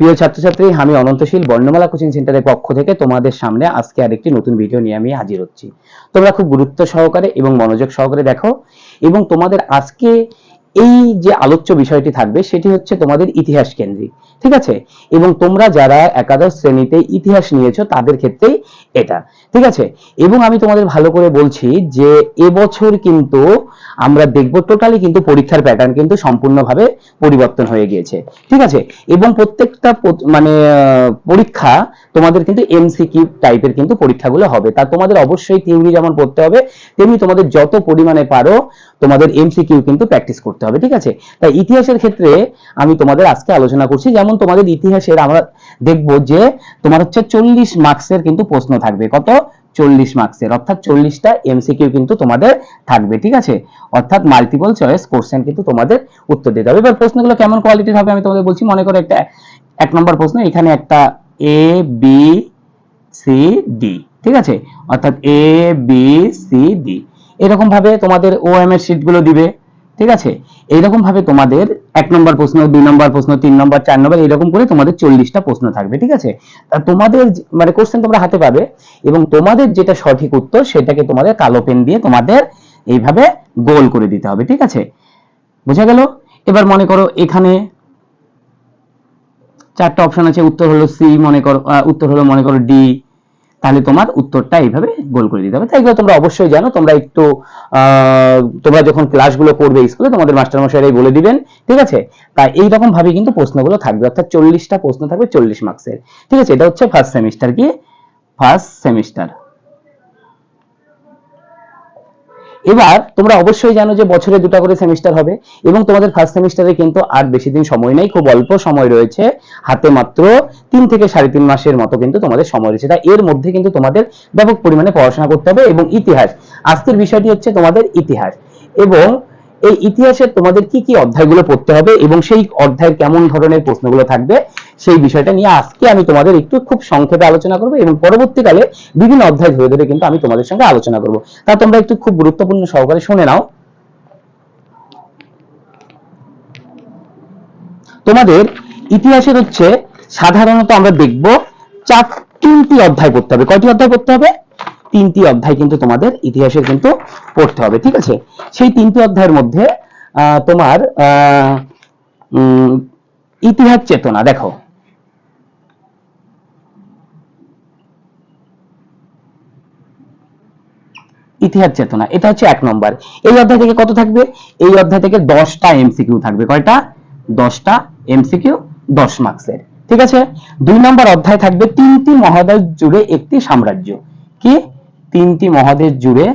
প্রিয় ছাত্রছাত্রী, আমি অনন্তশীল বর্ণমালা কোচিং সেন্টারের পক্ষ থেকে তোমাদের সামনে আজকে আরেকটি নতুন ভিডিও নিয়ে আমি হাজির হচ্ছি। তোমরা খুব গুরুত্ব সহকারে এবং মনোযোগ সহকারে দেখো এবং তোমাদের আজকে এই যে আলোচ্য বিষয়টি থাকবে, সেটি হচ্ছে তোমাদের ইতিহাস কেন্দ্রিক, ঠিক আছে? এবং তোমরা যারা একাদশ শ্রেণীতে ইতিহাস নিয়েছো, তাদের ক্ষেত্রেই এটা। ঠিক আছে? এবং আমি তোমাদের ভালো করে বলছি যে এবছর কিন্তু আমরা দেখব টোটালি কিন্তু পরীক্ষার প্যাটার্ন কিন্তু সম্পূর্ণভাবে পরিবর্তন হয়ে গিয়েছে। ঠিক আছে? এবং প্রত্যেকটা মানে পরীক্ষা তোমাদের কিন্তু এমসিকিউ টাইপের কিন্তু পরীক্ষাগুলো হবে। তা তোমাদের অবশ্যই থিওরি যেমন পড়তে হবে, তেমনি তোমাদের যত পরিমাণে পারো তোমাদের এমসিকিউ কিন্তু প্র্যাকটিস করতে হবে, ঠিক আছে? তাই ইতিহাসের ক্ষেত্রে আমি তোমাদের আজকে আলোচনা করছি, যেমন তোমাদের ইতিহাসের আমরা দেখব যে তোমার হচ্ছে চল্লিশ মার্কসের কিন্তু প্রশ্ন থাকবে। কত? চল্লিশ মার্কসের অর্থাৎ চল্লিশটা এমসিকিউ কিন্তু তোমাদের থাকবে, ঠিক আছে? অর্থাৎ মাল্টিপল চয়েস কোশ্চেন কিন্তু তোমাদের উত্তর দিতে হবে। এবার প্রশ্নগুলো কেমন কোয়ালিটির হবে আমি তোমাদের বলছি, মনে করো একটা, এক নম্বর প্রশ্ন, এখানে একটা এ বি সি ডি ঠিক আছে? অর্থাৎ এ বি সি ডি এরকম ভাবে তোমাদের ও এম এর শীটগুলো দিবে, ঠিক আছে? এইরকম ভাবে তোমাদের এক নম্বর প্রশ্ন, দুই নম্বর প্রশ্ন, তিন নম্বর, চার নম্বর এরকম করে তোমাদের চল্লিশটা প্রশ্ন থাকবে, ঠিক আছে? তোমাদের মানে কোশ্চেন তোমরা হাতে পাবে এবং তোমাদের যেটা সঠিক উত্তর সেটাকে তোমাদের কালো পেন দিয়ে তোমাদের এইভাবে গোল করে দিতে হবে, ঠিক আছে? বোঝা গেল? এবার মনে করো এখানে চারটা অপশন আছে, উত্তর হলো সি মনে করো উত্তর হলো মনে করো ডি তাহলে তোমার উত্তরটা এইভাবে গোল করে দিতে হবে। তাই এগুলো তোমরা অবশ্যই জানো, তোমরা একটু তোমরা যখন ক্লাসগুলো করবে স্কুলে তোমাদের মাস্টার মশাইরাই বলে দিবেন, ঠিক আছে? তাই এইরকম ভাবে কিন্তু প্রশ্নগুলো থাকবে, অর্থাৎ চল্লিশটা প্রশ্ন থাকবে চল্লিশ মার্কসের ঠিক আছে? এটা হচ্ছে ফার্স্ট সেমিস্টার কি ফার্স্ট সেমিস্টার এবার তোমরা অবশ্যই জানো যে বছরে দুটা করে সেমিস্টার হবে এবং তোমাদের ফার্স্ট সেমিস্টারে কিন্তু আর বেশি দিন সময় নেই, খুব অল্প সময় রয়েছে। হাতে মাত্র তিন থেকে সাড়ে তিন মাসের মতো কিন্তু তোমাদের সময় রয়েছে। তাই এর মধ্যে কিন্তু তোমাদের ব্যাপক পরিমাণে পড়াশোনা করতে হবে এবং ইতিহাস। আজকের বিষয়টি হচ্ছে তোমাদের ইতিহাস এবং এই ইতিহাসের তোমাদের কি কি অধ্যায়গুলো পড়তে হবে এবং সেই অধ্যায়ের কেমন ধরনের প্রশ্নগুলো থাকবে সেই বিষয়টা নিয়ে আজকে আমি তোমাদের একটু খুব সংক্ষেপে আলোচনা করব এবং পরবর্তীকালে বিভিন্ন অধ্যায় ধরে ধরে কিন্তু আমি তোমাদের সঙ্গে আলোচনা করব। তা তোমরা একটু খুব গুরুত্বপূর্ণ সহকারে শুনে নাও। তোমাদের ইতিহাসের হচ্ছে সাধারণত আমরা দেখব চার তিনটি অধ্যায় পড়তে হবে। কয়টি অধ্যায় পড়তে হবে? তিনটি অধ্যায় কিন্তু তোমাদের ইতিহাসের কিন্তু পড়তে হবে, ঠিক আছে? সেই তিনটি অধ্যায়ের মধ্যে তোমার ইতিহাস চেতনা, দেখো। ইতিহাস চেতনা, এটা হচ্ছে এক নম্বর। এই অধ্যায় থেকে কত থাকবে? এই অধ্যায় থেকে দশটা এমসিকিউ থাকবে। কয়টা? দশটা এমসিকিউ দশ মার্কসের, ঠিক আছে? দুই নম্বর অধ্যায় থাকবে তিনটি মহাদেশ জুড়ে একটি সাম্রাজ্য। কি? তিনটি মহাদেশ জুড়ে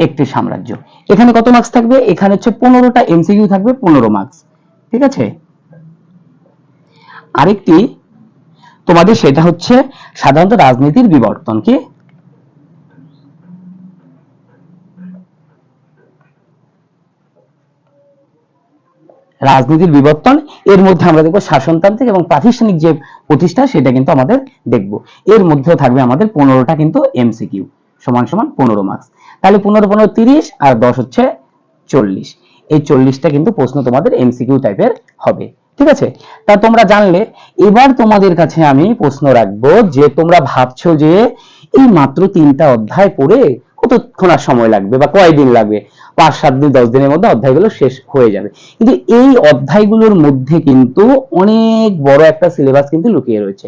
একটি সাম্রাজ্য। এখানে কত মার্কস থাকবে? এখানে হচ্ছে পনেরোটা এমসিকিউ থাকবে, পনেরো মার্কস ঠিক আছে? আরেকটি তোমাদের সেটা হচ্ছে সাধারণত রাজনীতির বিবর্তন, কি? রাজনীতির বিবর্তন, এর মধ্যে আমরা দেখব শাসনতান্ত্রিক এবং প্রাতিষ্ঠানিক যে প্রতিষ্ঠা, সেটা কিন্তু আমাদের দেখব। এর মধ্যেও থাকবে আমাদের পনেরোটা কিন্তু এমসিকিউ সমান সমান পনেরো মার্কস তাহলে পনেরো পনেরো তিরিশ আর দশ হচ্ছে চল্লিশ। এই চল্লিশটা কিন্তু প্রশ্ন তোমাদের এমসিকিউ টাইপের হবে। ঠিক আছে? তা তোমরা জানলে, এবার তোমাদের কাছে আমি প্রশ্ন রাখব যে তোমরা ভাবছ যে এই মাত্র তিনটা অধ্যায় পড়ে কতক্ষণ আর সময় লাগবে বা কয়দিন লাগবে? পাঁচ, সাত দিন দশ দিনের মধ্যে অধ্যায়গুলো শেষ হয়ে যাবে। কিন্তু এই অধ্যায়গুলোর মধ্যে কিন্তু অনেক বড় একটা সিলেবাস কিন্তু লুকিয়ে রয়েছে।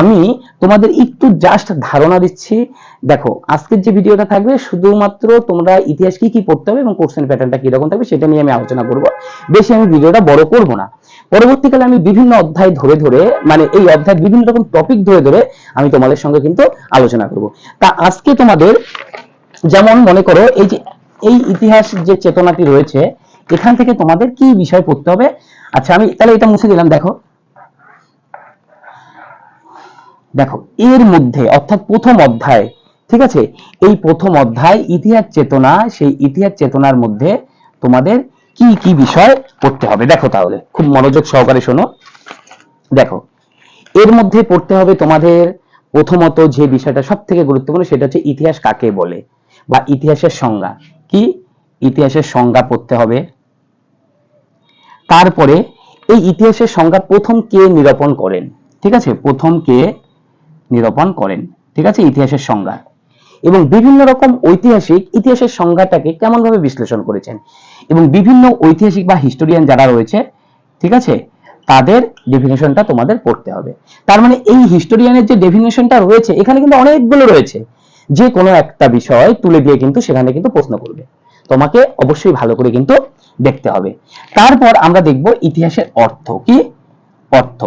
আমি তোমাদের একটু জাস্ট ধারণা দিচ্ছি। দেখো, আজকের যে ভিডিওটা থাকবে, শুধুমাত্র তোমরা ইতিহাস কি কি পড়তে হবে এবং কোশ্চেন প্যাটার্নটা কীরকম থাকবে সেটা নিয়ে আমি আলোচনা করব। বেশি আমি ভিডিওটা বড় করব না। পরবর্তীকালে আমি বিভিন্ন অধ্যায় ধরে ধরে মানে এই অধ্যায় বিভিন্ন রকম টপিক ধরে ধরে আমি তোমাদের সঙ্গে কিন্তু আলোচনা করব। তা আজকে তোমাদের যেমন মনে করো, এই যে এই ইতিহাস যে চেতনাটি রয়েছে, এখান থেকে তোমাদের কি বিষয় পড়তে হবে? আচ্ছা আমি তাহলে এটা মুছে দিলাম, দেখো। দেখো, এর মধ্যে, অর্থাৎ প্রথম অধ্যায়, ঠিক আছে? এই প্রথম অধ্যায়, ইতিহাস চেতনা, সেই ইতিহাস চেতনার মধ্যে তোমাদের কি কি বিষয় পড়তে হবে? দেখো তাহলে, খুব মনোযোগ সহকারে শোনো। দেখো, এর মধ্যে পড়তে হবে তোমাদের প্রথমত যে বিষয়টা সব থেকে গুরুত্বপূর্ণ, সেটা হচ্ছে ইতিহাস কাকে বলে বা ইতিহাসের সংজ্ঞা। কি? ইতিহাসের সংজ্ঞা পড়তে হবে। তারপরে এই ইতিহাসের সংজ্ঞা প্রথম কে নিরূপণ করেন? ঠিক আছে? প্রথম কে নিরূপণ করেন। ঠিক আছে? ইতিহাসের সংজ্ঞা। এবং বিভিন্ন রকম ঐতিহাসিক ইতিহাসের সংজ্ঞাটাকে কেমন ভাবে বিশ্লেষণ করেছেন? এবং বিভিন্ন ঐতিহাসিক বা হিস্টোরিয়ান যারা রয়েছে, ঠিক আছে? তাদের ডেফিনেশনটা তোমাদের পড়তে হবে। তার মানে এই হিস্টোরিয়ানের যে ডেফিনেশনটা রয়েছে, এখানে কিন্তু অনেকগুলো রয়েছে। যে কোনো একটা বিষয় তুলে দিয়ে কিন্তু সেখানে কিন্তু প্রশ্ন করবে। তোমাকে অবশ্যই ভালো করে কিন্তু দেখতে হবে। তারপর আমরা দেখব ইতিহাসের অর্থ কি? অর্থ।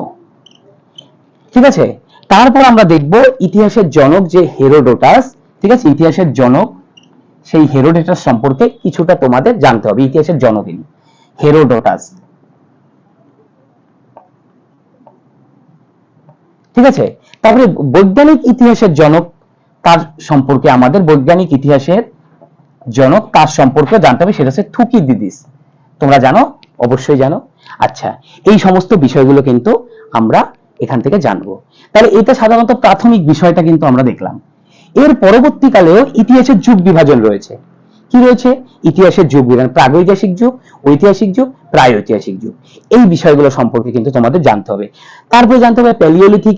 ঠিক আছে? তারপর আমরা দেখব ইতিহাসের জনক যে হেরোডোটাস, ঠিক আছে? ইতিহাসের জনক, সেই হেরোডোটাস সম্পর্কে কিছুটা তোমাদের জানতে হবে। ইতিহাসের জনক ইনি হেরোডোটাস। ঠিক আছে? তারপরে বৈজ্ঞানিক ইতিহাসের জনক তার সম্পর্কে আমাদের বৈজ্ঞানিক ইতিহাসের জনক তার সম্পর্কে জানতে হবে, সেটা হচ্ছে থুকি দিদিস। তোমরা জানো? অবশ্যই জানো। আচ্ছা এই সমস্ত বিষয়গুলো কিন্তু আমরা এখান থেকে জানব। তাহলে এটা সাধারণত প্রাথমিক বিষয়টা কিন্তু আমরা দেখলাম। এর পরবর্তীকালেও ইতিহাসের যুগ বিভাজন রয়েছে। কি রয়েছে? ইতিহাসের যুগ বিভাজন প্রাগৈতিহাসিক যুগ, ঐতিহাসিক যুগ প্রায় ঐতিহাসিক যুগ। এই বিষয়গুলো সম্পর্কে কিন্তু তোমাদের জানতে হবে। তারপরে জানতে হবে palaeolithic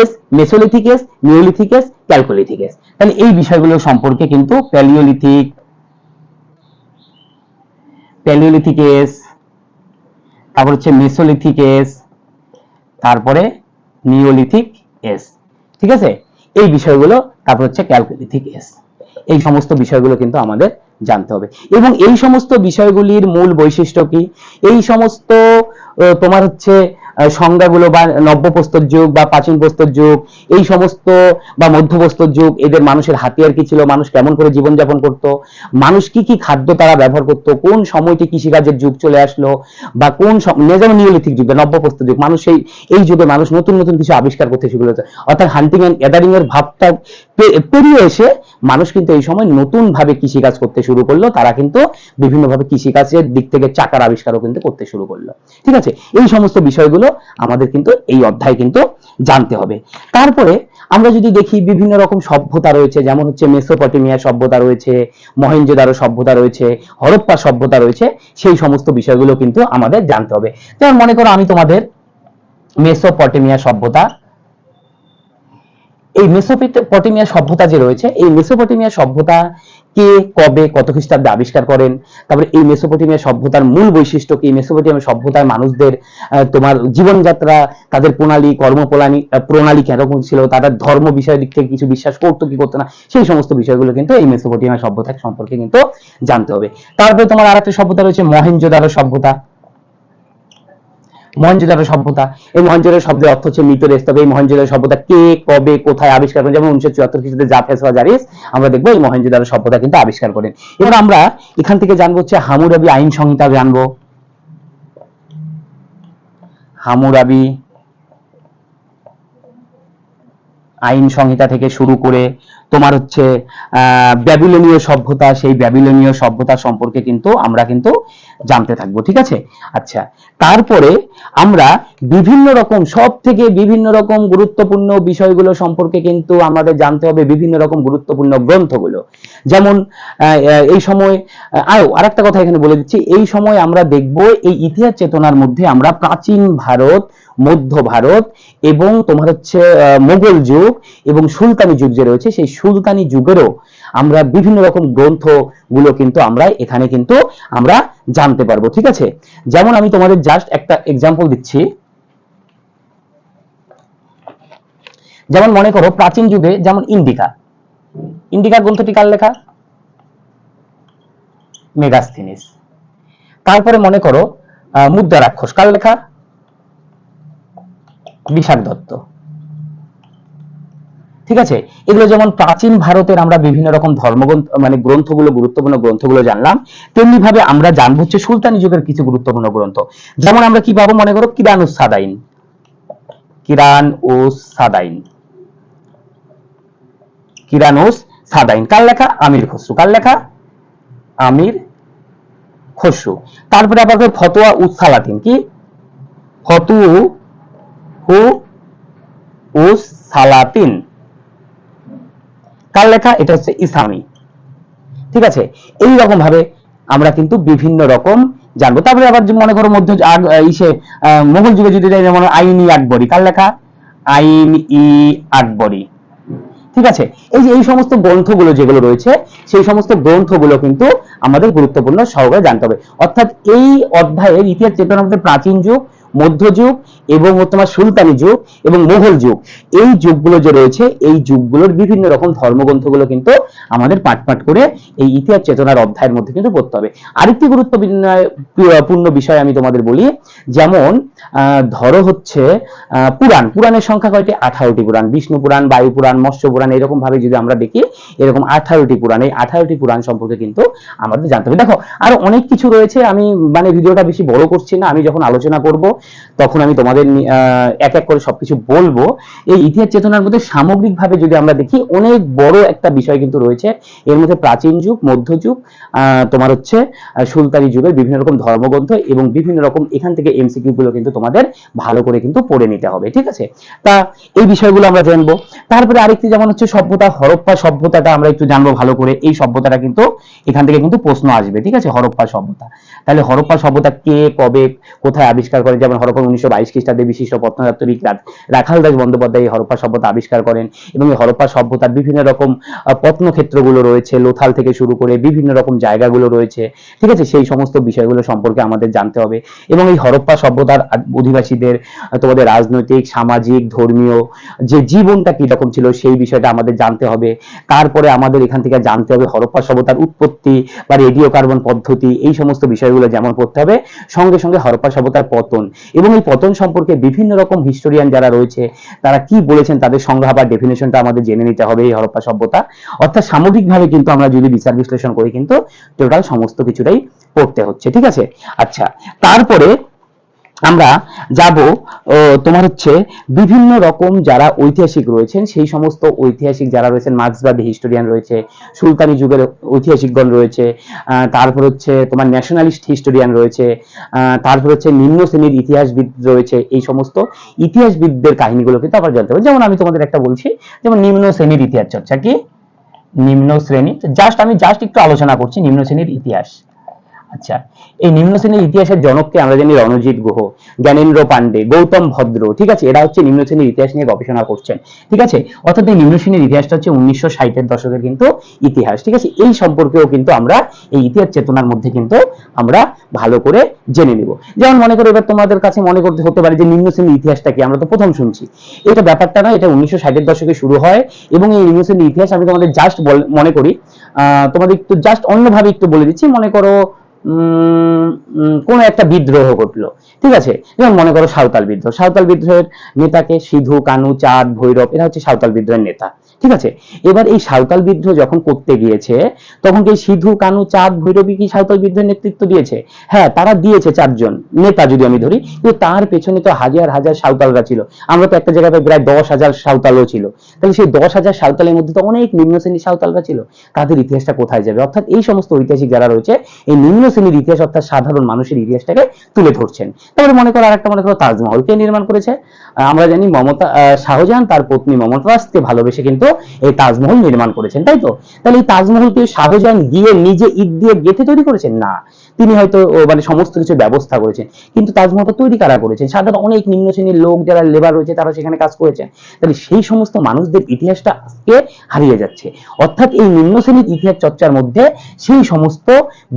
age mesolithic age neolithic age chalcolithic age তাহলে এই বিষয়গুলো সম্পর্কে কিন্তু প্যালিওলিথিক প্যালিওলিথিক এস তারপর হচ্ছে মেসোলিথিক এস তারপরে নিওলিথিক এস ঠিক আছে? এই বিষয়গুলো, তারপর হচ্ছে ক্যালকুলিথিক এস এই সমস্ত বিষয়গুলো কিন্তু আমাদের জানতে হবে। এবং এই সমস্ত বিষয়গুলির মূল বৈশিষ্ট্য কি? এই সমস্ত তোমার হচ্ছে সংজ্ঞাগুলো বা নব্যপ্রস্তর যুগ বা প্রাচীন প্রস্তর যুগ, এই সমস্ত বা মধ্যপ্রস্তর যুগ, এদের মানুষের হাতিয়ার কি ছিল? মানুষ কেমন করে জীবনযাপন করত? মানুষ কি কি খাদ্য তারা ব্যবহার করত? কোন সময়টি কৃষিকাজের যুগ চলে আসলো? বা কোন মানে যেমন নিওলিথিক যুগ বা নব্যপ্রস্তর যুগ, মানুষ এই এই যুগে মানুষ নতুন নতুন কিছু আবিষ্কার করতে শুরু করেছে অর্থাৎ হান্টিং এন্ড গ্যাদারিং এর ভাবটা পেরিয়ে এসে মানুষ কিন্তু এই সময় নতুন ভাবে কৃষিকাজ করতে শুরু করল। তারা কিন্তু বিভিন্ন ভাবে কৃষিকাজের দিক থেকে চাকার আবিষ্কারও কিন্তু করতে শুরু করল। ঠিক আছে? এই সমস্ত বিষয়গুলো আমাদের কিন্তু এই অধ্যায় কিন্তু জানতে হবে। তারপরে আমরা যদি দেখি বিভিন্ন রকম সভ্যতা রয়েছে, যেমন হচ্ছে মেসোপটেমিয়া সভ্যতা রয়েছে, মহেঞ্জোদারো সভ্যতা রয়েছে, হরপ্পা সভ্যতা রয়েছে, সেই সমস্ত বিষয়গুলো কিন্তু আমাদের জানতে হবে। যেমন মনে করো আমি তোমাদের মেসোপটেমিয়া সভ্যতা এই মেসোপটেমিয়া সভ্যতা যে রয়েছে, এই মেসোপটেমিয়া সভ্যতা কে কবে কত খ্রিস্টাব্দে আবিষ্কার করেন? তারপরে এই মেসোপটেমিয়া সভ্যতার মূল বৈশিষ্ট্য কি? মেসোপটেমিয়া সভ্যতার মানুষদের তোমার জীবনযাত্রা, তাদের প্রণালী, কর্মপ্রণালী প্রণালী কীরকম ছিল? তাদের ধর্ম বিষয়ের দিক থেকে কিছু বিশ্বাস করতো কি করতো না? সেই সমস্ত বিষয়গুলো কিন্তু এই মেসোপটেমিয়া সভ্যতা সম্পর্কে কিন্তু জানতে হবে। তারপরে তোমার আরেকটা সভ্যতা রয়েছে মহেঞ্জোদারো সভ্যতা। মহেঞ্জোদারো সভ্যতা। এই মহেঞ্জোদারো শব্দের অর্থ হচ্ছে মৃত দেশ তবে এই মহেঞ্জোদারো সভ্যতা কে, কবে, কোথায় আবিষ্কার করেন? যেমন উনিশশো চুয়াত্তর খ্রিস্টাব্দে জাফেস ওয়াজারিস আমরা দেখব এই মহেঞ্জোদারো সভ্যতা কিন্তু আবিষ্কার করেন। এবার আমরা এখান থেকে জানব হচ্ছে হামুরাবি আইন সংহিতা জানব। হামুরাবি আইন সংহিতা থেকে শুরু করে তোমার হচ্ছে ব্যাবিলনীয় সভ্যতা, সেই ব্যাবিলনীয় সভ্যতা সম্পর্কে কিন্তু আমরা কিন্তু জানতে থাকব ঠিক আছে? আচ্ছা তারপরে আমরা বিভিন্ন রকম সব থেকে বিভিন্ন রকম গুরুত্বপূর্ণ বিষয়গুলো সম্পর্কে কিন্তু আমাদের জানতে হবে বিভিন্ন রকম গুরুত্বপূর্ণ গ্রন্থগুলো। যেমন এই সময় আহ, আরও আরেকটা কথা এখানে বলে দিচ্ছি এই সময় আমরা দেখব এই ইতিহাস চেতনার মধ্যে আমরা প্রাচীন ভারত মধ্য ভারত এবং তোমার হচ্ছে মোগল যুগ এবং সুলতানি যুগ যে রয়েছে সেই সুলতানি যুগেরও আমরা বিভিন্ন রকম গ্রন্থগুলো কিন্তু আমরা এখানে কিন্তু আমরা জানতে পারব, ঠিক আছে? যেমন আমি তোমাদের জাস্ট একটা এক্সাম্পল দিচ্ছি। যেমন মনে করো প্রাচীন যুগে যেমন ইন্ডিকা। ইন্ডিকা গ্রন্থটি কার লেখা? মেগাস্থিনিস। তারপরে মনে করো মুদ্রা রাক্ষস কার লেখা? বিশাখ দত্ত ঠিক আছে? এগুলো যেমন প্রাচীন ভারতের আমরা বিভিন্ন রকম ধর্মগ্রন্থ মানে গ্রন্থগুলো, গুরুত্বপূর্ণ গ্রন্থগুলো জানলাম তেমনি ভাবে আমরা জানব হচ্ছে সুলতানি যুগের কিছু গুরুত্বপূর্ণ গ্রন্থ। যেমন আমরা কি পাবো মনে করো? কিরান ও সাদাইন। কিরান ও সাদাইন। কিরানোস সাদাইন। কার লেখা? আমির খসরু। কার লেখা? আমির খসরু। তারপরে আবার ফতোয়া উসালাতিন কি? ফতু হু উস সালাতিন। কার লেখা? এটা হচ্ছে ইসলামী। ঠিক আছে? এই রকম ভাবে আমরা কিন্তু বিভিন্ন রকম জানব। তারপরে আবার মনে করো মধ্য ইসে মোগল যুগে যদি যেমন আইন ই আকবরী। কার লেখা? আইন ই আকবরী। ঠিক আছে? এই যে এই সমস্ত গ্রন্থগুলো যেগুলো রয়েছে, সেই সমস্ত গ্রন্থগুলো কিন্তু আমাদের গুরুত্বপূর্ণ সহকারে জানতে হবে। অর্থাৎ এই অধ্যায়ের ইতিহাস চেতনার মধ্যে প্রাচীন যুগ মধ্যযুগ এবং তোমার সুলতানি যুগ এবং মোগল যুগ। এই যুগগুলো যে রয়েছে, এই যুগগুলোর বিভিন্ন রকম ধর্মগ্রন্থগুলো কিন্তু আমাদের পাঠ পাঠ করে এই ইতিহাস চেতনার অধ্যায়ের মধ্যে কিন্তু পড়তে হবে। আরেকটি গুরুত্বপূর্ণ বিষয় আমি তোমাদের বলি, যেমন ধরো হচ্ছে পুরাণ। পুরাণের সংখ্যা কয়টি? আঠারোটি পুরাণ। বিষ্ণু পুরাণ, বায়ু পুরাণ, মৎস্য পুরাণ, এরকম ভাবে যদি আমরা দেখি, এরকম আঠারোটি পুরাণ। এই আঠারোটি পুরাণ সম্পর্কে কিন্তু আমাদের জানতে হবে। দেখো, আরও অনেক কিছু রয়েছে। আমি মানে ভিডিওটা বেশি বড় করছি না। আমি যখন আলোচনা করব তখন আমি তোমাদের এক এক করে সবকিছু বলব। এই ইতিহাস চেতনার মধ্যে সামগ্রিকভাবে যদি আমরা দেখি, অনেক বড় একটা বিষয় কিন্তু রয়েছে। এর মধ্যে প্রাচীন যুগ মধ্যযুগ তোমার হচ্ছে সুলতানি যুগের বিভিন্ন রকম ধর্মগ্রন্থ এবং বিভিন্ন রকম এখান থেকে এমসিকিউ গুলো কিন্তু তোমাদের ভালো করে কিন্তু পড়ে নিতে হবে, ঠিক আছে? তা এই বিষয়গুলো আমরা জানব। তারপরে আরেকটি যেমন হচ্ছে সভ্যতা, হরপ্পা সভ্যতাটা আমরা একটু জানব ভালো করে। এই সভ্যতাটা কিন্তু এখান থেকে কিন্তু প্রশ্ন আসবে, ঠিক আছে? হরপ্পা সভ্যতা। তাহলে হরপ্পা সভ্যতা কে, কবে, কোথায় আবিষ্কার করে? যেমন হরপ্পা উনিশশো বাইশ খ্রিস্টাব্দে বিশিষ্ট প্রত্নতাত্ত্বিক রাখাল দাস বন্দ্যোপাধ্যায় এই হরপ্পা সভ্যতা আবিষ্কার করেন এবং এই হরপ্পা সভ্যতার বিভিন্ন রকম প্রত্নক্ষেত্রগুলো রয়েছে, লোথাল থেকে শুরু করে বিভিন্ন রকম জায়গাগুলো রয়েছে। ঠিক আছে? সেই সমস্ত বিষয়গুলো সম্পর্কে আমাদের জানতে হবে। এবং এই হরপ্পা সভ্যতার অধিবাসীদের তোমাদের রাজনৈতিক, সামাজিক, ধর্মীয় যে জীবনটা কীরকম ছিল সেই বিষয়টা আমাদের জানতে হবে। তারপরে আমাদের এখান থেকে জানতে হবে হরপ্পা সভ্যতার উৎপত্তি বা রেডিও কার্বন পদ্ধতি, এই সমস্ত বিষয়গুলো যেমন পড়তে হবে, সঙ্গে সঙ্গে হরপ্পা সভ্যতার পতন। এবং এই পতন সম্পর্কে বিভিন্ন রকম হিস্টোরিয়ান যারা রয়েছে, তারা কি বলেছেন তাদের সংজ্ঞা বা ডেফিনেশনটা আমাদের জেনে নিতে হবে এই হরপ্পা সভ্যতা। অর্থাৎ সামগ্রিকভাবে কিন্তু আমরা যদি বিচার বিশ্লেষণ করি কিন্তু টোটাল সমস্ত কিছুটাই পড়তে হচ্ছে, ঠিক আছে? আচ্ছা তারপরে আমরা যাব তোমার হচ্ছে বিভিন্ন রকম যারা ঐতিহাসিক রয়েছেন, সেই সমস্ত ঐতিহাসিক যারা রয়েছেন, মার্ক্সবাদী হিস্টোরিয়ান রয়েছে, সুলতানি যুগের ঐতিহাসিকগণ রয়েছে তারপর হচ্ছে তোমার ন্যাশনালিস্ট হিস্টোরিয়ান রয়েছে তারপর হচ্ছে নিম্ন শ্রেণির ইতিহাসবিদ রয়েছে, এই সমস্ত ইতিহাসবিদদের কাহিনীগুলো কিন্তু আবার জানতে হবে। যেমন আমি তোমাদের একটা বলছি, যেমন নিম্ন শ্রেণির ইতিহাস চর্চা কি? নিম্ন শ্রেণি জাস্ট আমি জাস্ট একটু আলোচনা করছি নিম্ন শ্রেণির ইতিহাস। আচ্ছা এই নিম্ন শ্রেণির ইতিহাসের জনককে আমরা জানি রণজিৎ গুহ, জ্ঞানেন্দ্র পান্ডে গৌতম ভদ্র, ঠিক আছে? এরা হচ্ছে নিম্ন শ্রেণির ইতিহাস নিয়ে গবেষণা করছেন, ঠিক আছে? অর্থাৎ এই নিম্ন শ্রেণির ইতিহাসটা হচ্ছে উনিশশো ষাটের দশকের কিন্তু ইতিহাস, ঠিক আছে? এই সম্পর্কেও কিন্তু আমরা এই ইতিহাস চেতনার মধ্যে কিন্তু আমরা ভালো করে জেনে নিব। যেমন মনে করো, এবার তোমাদের কাছে মনে করতে হতে পারে যে নিম্ন শ্রেণির ইতিহাসটা কি? আমরা তো প্রথম শুনছি। এটা ব্যাপারটা না এটা উনিশশো ষাটের দশকে শুরু হয় এবং এই নিম্ন শ্রেণির ইতিহাস আমি তোমাদের জাস্ট মনে করি তোমাদের একটু জাস্ট অন্যভাবে একটু বলে দিচ্ছি। মনে করো কোনো একটা বিদ্রোহ ঘটলো। ঠিক আছে? যেমন মনে করো সাঁওতাল বিদ্রোহ। সাঁওতাল বিদ্রোহের নেতাকে সিধু, কানু, চাঁদ, ভৈরব, এরা হচ্ছে সাঁওতাল বিদ্রোহের নেতা। ঠিক আছে? এবার এই সাঁওতাল বিদ্রোহ যখন করতে গিয়েছে, তখন কি সিধু, কানু, চাঁদ, ভৈরবী কি সাঁওতাল বিদ্রোহের নেতৃত্ব দিয়েছে? হ্যাঁ তারা দিয়েছে চারজন নেতা যদি আমি ধরি, কিন্তু তার পেছনে তো হাজার হাজার সাঁওতালরা ছিল। আমরা তো একটা জায়গায় প্রায় দশ হাজার সাঁওতালও ছিল। তাহলে সেই দশ হাজার সাঁওতালের মধ্যে তো অনেক নিম্ন শ্রেণির সাঁওতালরা ছিল। তাদের ইতিহাসটা কোথায় যাবে? অর্থাৎ এই সমস্ত ঐতিহাসিক যারা রয়েছে, এই নিম্ন শ্রেণির ইতিহাস অর্থাৎ সাধারণ মানুষের ইতিহাসটাকে তুলে ধরছেন। তারপরে মনে করো আরেকটা মনে করো তাজমহল কে নির্মাণ করেছে। আমরা জানি মমতা শাহজাহান তার পত্নী মমতাজকে ভালোবেসে কিন্তু এই তাজমহল নির্মাণ করেছেন, তাই তো? তাহলে এই তাজমহলকে শাহজাহান গিয়ে নিজে ইট দিয়ে গেঁথে তৈরি করেছেন? না। তিনি হয়তো মানে সমস্ত কিছু ব্যবস্থা করেছেন। কিন্তু তাজমহলটা তৈরি কারা করেছেন? সাধারণত অনেক নিম্ন শ্রেণির লোক যারা লেবার রয়েছে, তারা সেখানে কাজ করেছেন। তাহলে সেই সমস্ত মানুষদের ইতিহাসটা আজকে হারিয়ে যাচ্ছে। অর্থাৎ এই নিম্ন শ্রেণির ইতিহাস চর্চার মধ্যে সেই সমস্ত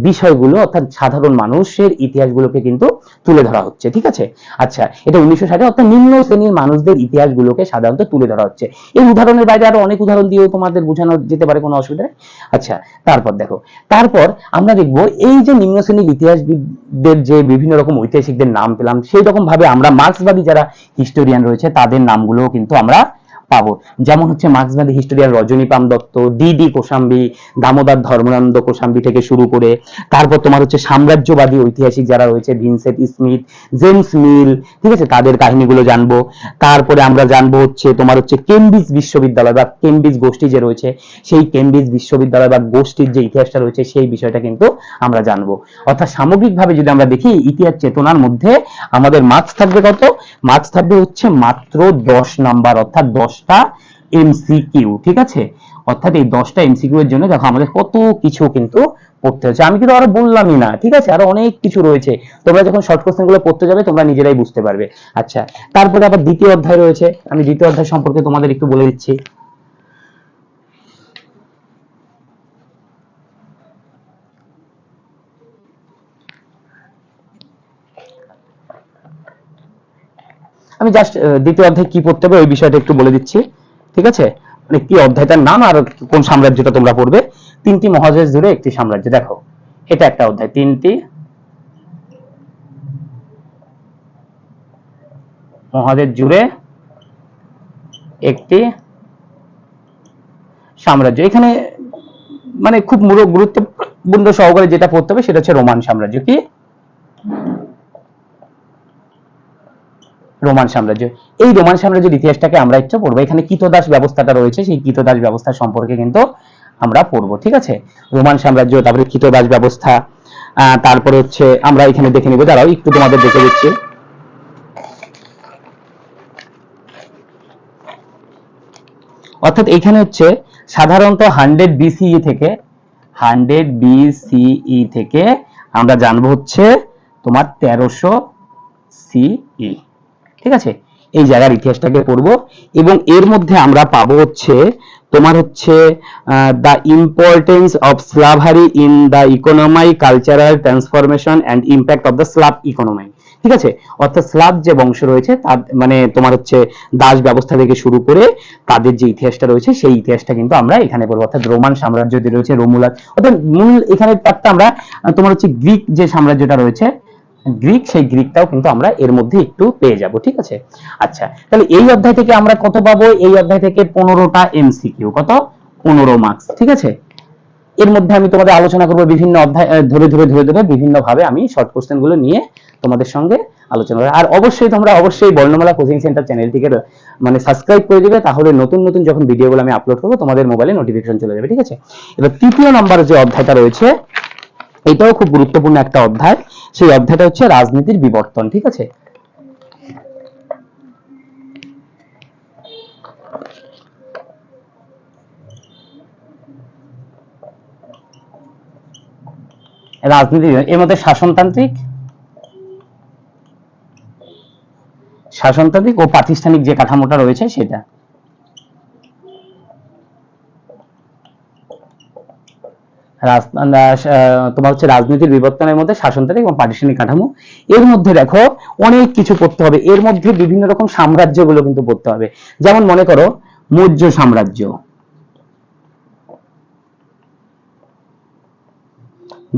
বিষয়গুলো, অর্থাৎ সাধারণ মানুষের ইতিহাসগুলোকে কিন্তু তুলে ধরা হচ্ছে, ঠিক আছে? আচ্ছা এটা উনিশশো ষাটে অর্থাৎ নিম্ন শ্রেণির মানুষদের ইতিহাসগুলোকে সাধারণত তুলে ধরা হচ্ছে। এই উদাহরণের বাইরে আরও অনেক উদাহরণ দিয়েও তোমাদের বোঝানো যেতে পারে কোনো অসুবিধা আচ্ছা তারপর দেখো, তারপর আমরা দেখব এই যে নিম্ন শ্রেণির ইতিহাসবিদদের যে বিভিন্ন রকম ঐতিহাসিকদের নাম পেলাম, সেই রকম ভাবে আমরা মার্ক্সবাদী যারা হিস্টোরিয়ান রয়েছে, তাদের নামগুলোও কিন্তু আমরা পাবো। যেমন হচ্ছে মার্ক্সবাদী historian Rajani Palme Dutt, D D Kosambi Damodar Dharmanand Kosambi থেকে শুরু করে, তারপর তোমার হচ্ছে সাম্রাজ্যবাদী ঐতিহাসিক যারা রয়েছে, ভিনসেন্ট স্মিথ, জেমস মিল, ঠিক আছে? তাদের কাহিনীগুলো জানব। তারপরে আমরা জানব হচ্ছে তোমার হচ্ছে কেমব্রিজ বিশ্ববিদ্যালয় বা কেমব্রিজ গোষ্ঠী যে রয়েছে, সেই কেমব্রিজ বিশ্ববিদ্যালয় বা গোষ্ঠীর যে ইতিহাসটা রয়েছে, সেই বিষয়টা কিন্তু আমরা জানব। অর্থাৎ সামগ্রিকভাবে যদি আমরা দেখি, ইতিহাস চেতনার মধ্যে আমাদের মার্কস থাকবে কত? মার্কস থাকবে হচ্ছে মাত্র দশ নাম্বার, অর্থাৎ দশটা এমসিকিউ ঠিক আছে? অর্থাৎ এই দশটা এমসিকিউ এর জন্য দেখো আমাদের কত কিছু কিন্তু পড়তে হচ্ছে। আমি কিন্তু আরও বললামই না, ঠিক আছে? আরও অনেক কিছু রয়েছে। তোমরা যখন শর্ট কোশ্চেনগুলো পড়তে যাবে, তোমরা নিজেরাই বুঝতে পারবে। আচ্ছা তারপরে আবার দ্বিতীয় অধ্যায় রয়েছে। আমি দ্বিতীয় অধ্যায় সম্পর্কে তোমাদের একটু বলে দিচ্ছি। আমি জাস্ট দ্বিতীয় অধ্যায় কি পড়তে হবে ওই বিষয়টা একটু বলে দিচ্ছি, ঠিক আছে? মানে কি অধ্যায়টার নাম আর কোন সাম্রাজ্যটা তোমরা পড়বে? তিনটি মহাদেশ জুড়ে একটি সাম্রাজ্য, দেখো। এটা একটা অধ্যায়। তিনটি মহাদেশ জুড়ে একটি সাম্রাজ্য। এখানে মানে খুব গুরুত্বপূর্ণ সহকারে যেটা পড়তে হবে সেটা হচ্ছে রোমান সাম্রাজ্য। কি? রোমান সাম্রাজ্য। এই রোমান সাম্রাজ্যের ইতিহাসটাকে আমরা একটু পড়ব। এখানে কীতদাস ব্যবস্থাটা রয়েছে, সেই কীতদাস ব্যবস্থা সম্পর্কে কিন্তু আমরা পড়ব, ঠিক আছে? রোমান সাম্রাজ্য, তারপরে কীতদাস ব্যবস্থা তারপরে হচ্ছে আমরা এখানে দেখে নিবো। দাঁড়াও, একটু তোমাদের দেখে দিচ্ছি। অর্থাৎ এখানে হচ্ছে সাধারণত হান্ড্রেড বিসিই থেকে, হান্ড্রেড বিসিই থেকে আমরা জানব হচ্ছে তোমার তেরোশো সিই। ঠিক আছে? এই জায়গার ইতিহাসটাকে পড়ব এবং এর মধ্যে আমরা পাবো হচ্ছে, তোমার হচ্ছে the importance of slavery in the economy cultural transformation and impact of the slave economy ঠিক আছে? অর্থাৎ স্লাভ যে বংশ রয়েছে, তার মানে তোমার হচ্ছে দাস ব্যবস্থা থেকে শুরু করে তাদের যে ইতিহাসটা রয়েছে, সেই ইতিহাসটা কিন্তু আমরা এখানে পড়ব। অর্থাৎ রোমান সাম্রাজ্য যে রয়েছে রোমুলাস অর্থাৎ মূল এখানে পার্টটা আমরা, তোমার হচ্ছে গ্রিক যে সাম্রাজ্যটা রয়েছে গ্রিক, সেই গ্রিকটাও কিন্তু আমরা এর মধ্যে একটু পেয়ে যাব, ঠিক আছে? আচ্ছা তাহলে এই অধ্যায় থেকে আমরা কত পাবো? এই অধ্যায় থেকে পনেরোটা এমসিকিউ কত? পনেরো মার্কস ঠিক আছে? এর মধ্যে আমি তোমাদের আলোচনা করব বিভিন্ন অধ্যায় ধরে ধরে ধরে ধরে বিভিন্ন ভাবে আমি শর্ট কোশ্চেনগুলো নিয়ে তোমাদের সঙ্গে আলোচনা করব। আর অবশ্যই তোমরা অবশ্যই বর্ণমালা কোচিং সেন্টার চ্যানেলটিকে মানে সাবস্ক্রাইব করে দিবে, তাহলে নতুন নতুন যখন ভিডিওগুলো আমি আপলোড করব, তোমাদের মোবাইলে নোটিফিকেশন চলে যাবে, ঠিক আছে? এবার তৃতীয় নম্বর যে অধ্যায়টা রয়েছে, এটাও খুব গুরুত্বপূর্ণ একটা অধ্যায়। সেই অধ্যায়টা হচ্ছে রাজনীতির বিবর্তন, ঠিক আছে? রাজনীতি এর মধ্যে শাসনতান্ত্রিক শাসনতান্ত্রিক ও প্রাতিষ্ঠানিক যে কাঠামোটা রয়েছে সেটা। তোমার হচ্ছে রাজনীতির বিবর্তনের মধ্যে শাসনতান্ত্রিক এবং প্রাতিষ্ঠানিক কাঠামো। এর মধ্যে দেখো অনেক কিছু পড়তে হবে। এর মধ্যে বিভিন্ন রকম সাম্রাজ্যগুলো কিন্তু পড়তে হবে। যেমন মনে করো, মৌর্য সাম্রাজ্য।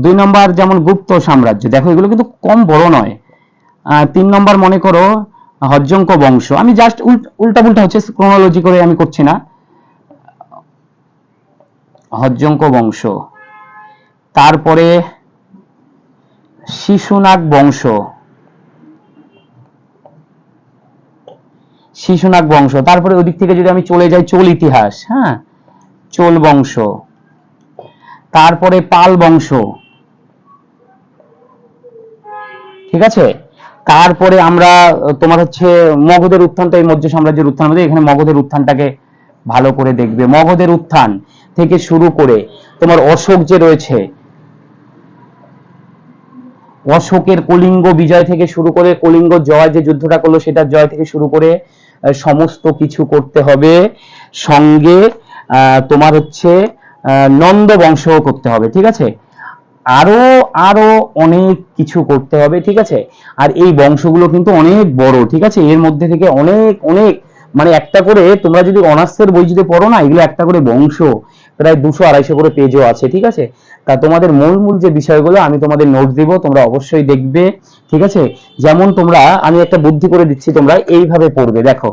দুই নম্বর যেমন গুপ্ত সাম্রাজ্য। দেখো, এগুলো কিন্তু কম বড় নয়। তিন নম্বর মনে করো হজ্জঙ্ক বংশ। আমি জাস্ট উল্টা পুল্টা হচ্ছে ক্রোনোলজি করে আমি করছি না। হজ্জঙ্ক বংশ। তারপরে শিশুনাগ বংশ। শিশুনাগ বংশ। তারপরে ওদিক থেকে যদি আমি চলে যাই, চোল ইতিহাস হ্যাঁ? চোল বংশ। তারপরে পাল বংশ। ঠিক আছে? তারপরে আমরা, তোমার হচ্ছে মগধের উত্থানটা এই মৌর্য সাম্রাজ্যের উত্থান আমাদের এখানে মগধের উত্থানটাকে ভালো করে দেখবে। মগধের উত্থান থেকে শুরু করে তোমার অশোক যে রয়েছে অশোকের কলিঙ্গ বিজয় থেকে শুরু করে কলিঙ্গ জয় যে যুদ্ধটা করল সেটার জয় থেকে শুরু করে সমস্ত কিছু করতে হবে। সঙ্গে তোমার হচ্ছে নন্দ বংশও করতে হবে, ঠিক আছে? আরও আরও অনেক কিছু করতে হবে, ঠিক আছে? আর এই বংশগুলো কিন্তু অনেক বড়, ঠিক আছে? এর মধ্যে থেকে অনেক অনেক মানে একটা করে তোমরা যদি অনার্সের বই যদি পড়ো না, এগুলো একটা করে বংশ। প্রায় দুশো আড়াইশো করে পেজও আছে, ঠিক আছে? তা তোমাদের মূল মূল যে বিষয়গুলো আমি তোমাদের নোট দিব, তোমরা অবশ্যই দেখবে, ঠিক আছে? যেমন তোমরা, আমি একটা বুদ্ধি করে দিচ্ছি, তোমরা এইভাবে পড়বে, দেখো।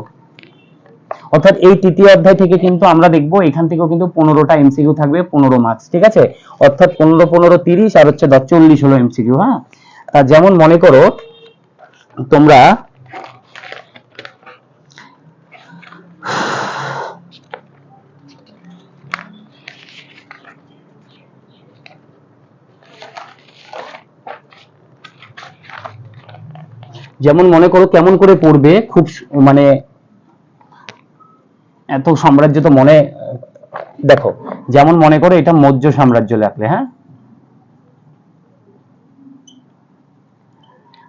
অর্থাৎ এই তৃতীয় অধ্যায় থেকে কিন্তু আমরা দেখব, এখান থেকেও কিন্তু পনেরোটা এমসিকিউ থাকবে, পনেরো মার্কস ঠিক আছে? অর্থাৎ পনেরো পনেরো, তিরিশ, আর হচ্ছে দশ, চল্লিশ হলো এমসিকিউ হ্যাঁ? তা যেমন মনে করো, তোমরা যেমন মনে করো কেমন করে পড়বে, খুব মানে এত সাম্রাজ্য তো মনে, দেখো, যেমন মনে করো এটা মৌর্য সাম্রাজ্য লাগলে হ্যাঁ?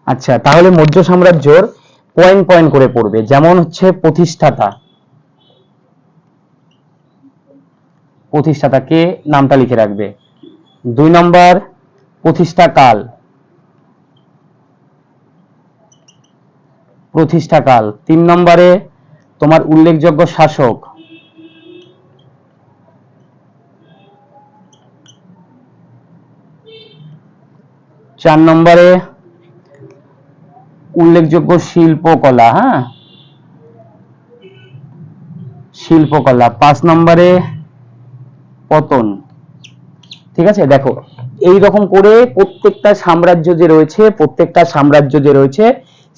আচ্ছা তাহলে মৌর্য সাম্রাজ্যর পয়েন্ট পয়েন্ট করে পড়বে, যেমন হচ্ছে প্রতিষ্ঠাতা। প্রতিষ্ঠাতা কে নামটা লিখে রাখবে। দুই নম্বর প্রতিষ্ঠা কাল প্রতিষ্ঠা কাল তিন নম্বরে, তোমার উল্লেখযোগ্য শাসক। চার নম্বরে, উল্লেখযোগ্য শিল্পকলা হ্যাঁ? শিল্পকলা। পাঁচ নম্বরে, পতন। ঠিক আছে? দেখো এই রকম করে প্রত্যেকটা সাম্রাজ্য যে রয়েছে, প্রত্যেকটা সাম্রাজ্য যে রয়েছে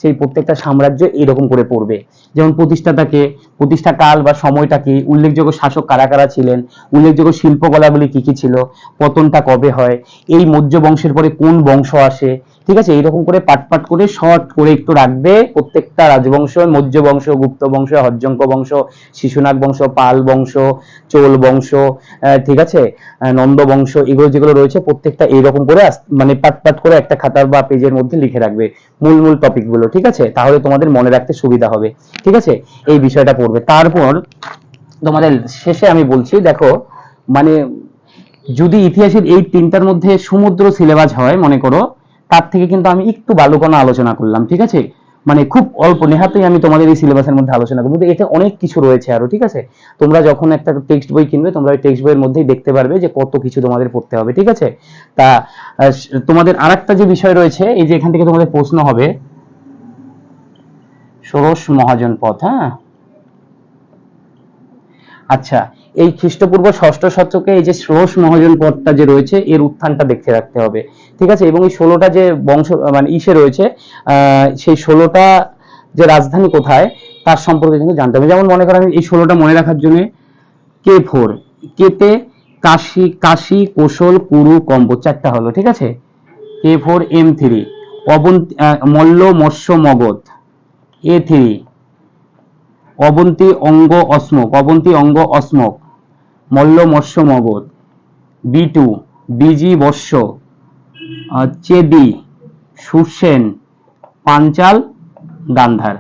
সেই প্রত্যেকটা সাম্রাজ্য এরকম করে পড়বে। যেমন প্রতিষ্ঠাতাকে প্রতিষ্ঠা কাল বা সময়টাকে উল্লেখযোগ্য শাসক কারা কারা ছিলেন, উল্লেখযোগ্য শিল্পকলাগুলি কি কি ছিল, পতনটা কবে হয়, এই মৌর্য বংশের পরে কোন বংশ আসে ঠিক আছে? এইরকম করে পাট পাট করে শর্ট করে একটু রাখবে। প্রত্যেকটা রাজবংশ, মৌর্য বংশ, গুপ্ত বংশ হর্যঙ্ক বংশ, শিশুনাগ বংশ, পাল বংশ, চোল বংশ ঠিক আছে? নন্দ বংশ, এগুলো যেগুলো রয়েছে, প্রত্যেকটা এইরকম করে মানে পাট পাট করে একটা খাতার বা পেজের মধ্যে লিখে রাখবে। মূল মূল টপিকগুলো, ঠিক আছে? তাহলে তোমাদের মনে রাখতে সুবিধা হবে। ঠিক আছে? এই বিষয়টা পড়বে। তারপর তোমাদের শেষে আমি বলছি, দেখো মানে যদি ইতিহাসের এই তিনটার মধ্যে সমুদ্র সিলেবাস হয়, মনে করো তার থেকে কিন্তু আমি একটু বালুকণা আলোচনা করলাম, ঠিক আছে? মানে খুব অল্প নেহাতেই আমি তোমাদের এই সিলেবাসের মধ্যে আলোচনা করব। কিন্তু এটা অনেক কিছু রয়েছে আরও, ঠিক আছে? তোমরা যখন একটা টেক্সট বই কিনবে, তোমরা ওই টেক্সট বইয়ের মধ্যেই দেখতে পারবে যে কত কিছু তোমাদের পড়তে হবে, ঠিক আছে? তা তোমাদের আরেকটা যে বিষয় রয়েছে, এই যে এখান থেকে তোমাদের প্রশ্ন হবে, ষোড়শ মহাজন পথ হ্যাঁ? আচ্ছা এই খ্রিস্টপূর্ব ষষ্ঠ শতকে এই যে ষোড়শ মহাজন পথটা যে রয়েছে, এর উত্থানটা দেখতে রাখতে হবে। ঠিক আছে? এবং এই ষোলোটা যে বংশ মানে ইসে রয়েছে সেই ষোলোটা যে রাজধানী কোথায়, তার সম্পর্কে কিন্তু জানতে হবে। যেমন মনে করেন, এই ষোলোটা মনে রাখার জন্য কে ফোর কেতে কাশি কাশি, কোশল, কুরু, কম্ব, চারটা হলো। ঠিক আছে? K four M three. Avanti Malla, Matsya, Magadh. A three. Avanti, অঙ্গ অস্মক অবন্তী, অঙ্গ অস্মক মল্ল মৎস্য মগধ। বি টু বিজি আহ, চেদি সুসেন পাঞ্চাল গান্ধার।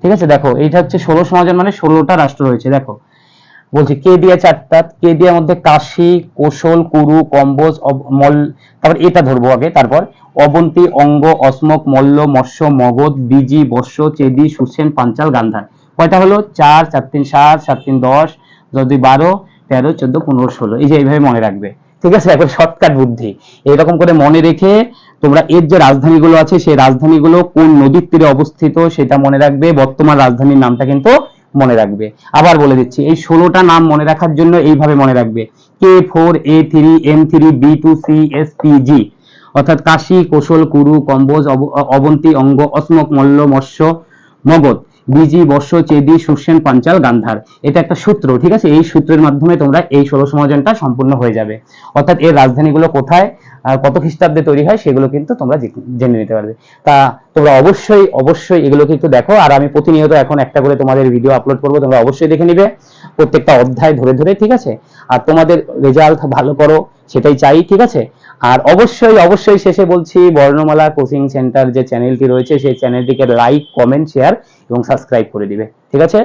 ঠিক আছে? দেখো এইটা হচ্ছে ষোলো সমাজন মানে ষোলোটা রাষ্ট্র রয়েছে দেখো। বলছি কে দিয়া চারটা কে দিয়ার মধ্যে কাশী কোশল কুরু কম্বোজ মল তারপর এটা ধরবো আগে তারপর। অবন্তী অঙ্গ অস্মক মল্ল মৎস্য মগধ বিজি বর্ষ চেদি সুসেন পাঞ্চাল গান্ধার। কয়টা হলো? চার চার তিন সাত সাত তিন দশ যদি বারো তেরো, চোদ্দ, পনেরো, ষোলো, এই যে এইভাবে মনে রাখবে। ঠিক আছে? এখন শর্টকাট বুদ্ধি। এরকম করে মনে রেখে তোমরা এর যে রাজধানীগুলো আছে, সেই রাজধানীগুলো কোন নদীর তীরে অবস্থিত সেটা মনে রাখবে। বর্তমান রাজধানীর নামটা কিন্তু মনে রাখবে। আবার বলে দিচ্ছি, এই ষোলোটা নাম মনে রাখার জন্য এইভাবে মনে রাখবে। K four A three M three B two C S P G অর্থাৎ কাশী, কৌশল, কুরু, কম্বোজ, অব- অবন্তী, অঙ্গ অস্মক মল্ল, মৎস্য, মগধ। বিজি, বর্ষ, চেদি সুসেন পাঞ্চাল, গান্ধার। এটা একটা সূত্র, ঠিক আছে? এই সূত্রের মাধ্যমে তোমরা এই ষোলো সমাজনটা সম্পূর্ণ হয়ে যাবে। অর্থাৎ এর রাজধানীগুলো কোথায় কত খ্রিস্টাব্দে তৈরি হয়, সেগুলো কিন্তু তোমরা জেনে নিতে পারবে। তা তোমরা অবশ্যই অবশ্যই এগুলো কিন্তু দেখো, আর আমি প্রতিনিয়ত এখন একটা করে তোমাদের ভিডিও আপলোড করব, তোমরা অবশ্যই দেখে নিবে। প্রত্যেকটা অধ্যায় ধরে ধরে, ঠিক আছে? আর তোমাদের রেজাল্ট ভালো করো, সেটাই চাই, ঠিক আছে? আর অবশ্যই অবশ্যই শেষে বলছি, বর্ণমালা কোচিং সেন্টার যে চ্যানেলটি রয়েছে, সেই চ্যানেলটিকে লাইক, কমেন্ট, শেয়ার এবং সাবস্ক্রাইব করে দিবে। ঠিক আছে?